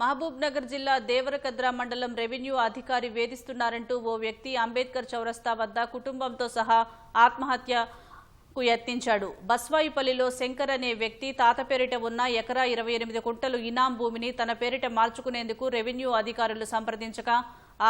మహబూబ్ నగర్ జిల్లా దేవరకద్రా మండలం రెవెన్యూ అధికారి వేధిస్తున్నారంటూ ఓ వ్యక్తి అంబేద్కర్ చౌరస్తా వద్ద కుటుంబంతో సహా ఆత్మహత్యకు యత్నించాడు. బస్వాయిపల్లిలో శంకర్ అనే వ్యక్తి తాత పేరిట ఉన్న ఎకరా ఇరవై ఎనిమిది కుంటలు ఇనాం భూమిని తన పేరిట మార్చుకునేందుకు రెవెన్యూ అధికారులు సంప్రదించగా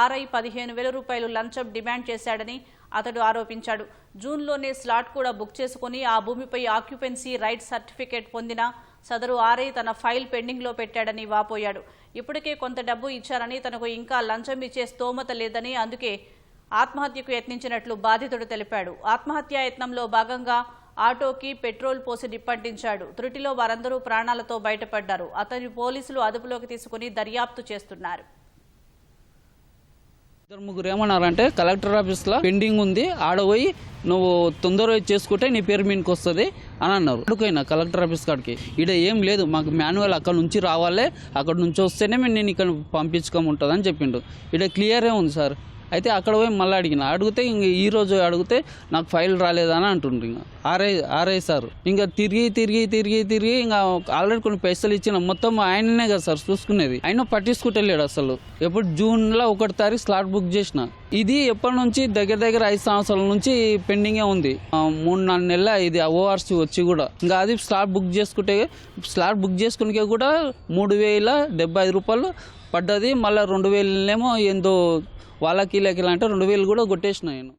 ఆర్ఐ పదిహేను వేల రూపాయలు లంచం డిమాండ్ చేశాడని అతడు ఆరోపించాడు. జూన్లోనే స్లాట్ కూడా బుక్ చేసుకుని ఆ భూమిపై ఆక్యుపెన్సీ రైట్ సర్టిఫికేట్ పొందిన సదరు ఆర్ఐ తన ఫైల్ పెండింగ్లో పెట్టాడని వాపోయాడు. ఇప్పటికే కొంత డబ్బు ఇచ్చారని తనకు ఇంకా లంచం ఇచ్చే స్తోమత లేదని అందుకే ఆత్మహత్యకు యత్నించినట్లు బాధితుడు తెలిపాడు. ఆత్మహత్యా యత్నంలో భాగంగా ఆటోకి పెట్రోల్ పోసి నిప్పంటించాడు. త్రుటిలో వారందరూ ప్రాణాలతో బయటపడ్డారు. అతని పోలీసులు అదుపులోకి తీసుకుని దర్యాప్తు చేస్తున్నారు. ఇద్దరు ముగ్గురు ఏమన్నారంటే కలెక్టర్ ఆఫీస్లో పెండింగ్ ఉంది ఆడ పోయి నువ్వు తొందరగా చేసుకుంటే నీ పేరు మీనికి వస్తుంది అని అన్నారు. అడుగుయినా కలెక్టర్ ఆఫీస్ కాడికి. ఇక్కడ ఏం లేదు మాకు మాన్యువల్ అక్కడ నుంచి రావాలి అక్కడ నుంచి వస్తేనే మేము నేను ఇక్కడ పంపించుకోముంటుంది అని చెప్పిండు. ఇక్కడ క్లియరే ఉంది సార్. అయితే అక్కడ పోయి మళ్ళీ అడిగిన. అడిగితే ఇంక ఈరోజు అడిగితే నాకు ఫైల్ రాలేదని అంటుండ్రు ఇంకా. RI RI sir. ఇంకా తిరిగి తిరిగి తిరిగి తిరిగి ఇంకా ఆల్రెడీ కొన్ని పైసలు ఇచ్చిన మొత్తం ఆయననే కదా సార్ చూసుకునేది. ఆయన పట్టించుకుంటలేడు అసలు. ఎప్పుడు జూన్లో ఒకటి తారీఖు స్లాట్ బుక్ చేసిన. ఇది ఎప్పటి నుంచి దగ్గర దగ్గర ఐదు సంవత్సరాల నుంచి పెండింగే ఉంది. మూడు నాలుగు నెలల ఇది ఓఆర్సీ వచ్చి కూడా. ఇంకా అది స్లాట్ బుక్ చేసుకుంటే స్లాట్ బుక్ చేసుకునే కూడా మూడు వేల డెబ్బై ఐదు రూపాయలు పడ్డది. మళ్ళీ రెండు వేలనేమో ఏందో వాళ్ళకి లేక ఇలా అంటే రెండు వేలు కూడా కొట్టేసిన నేను.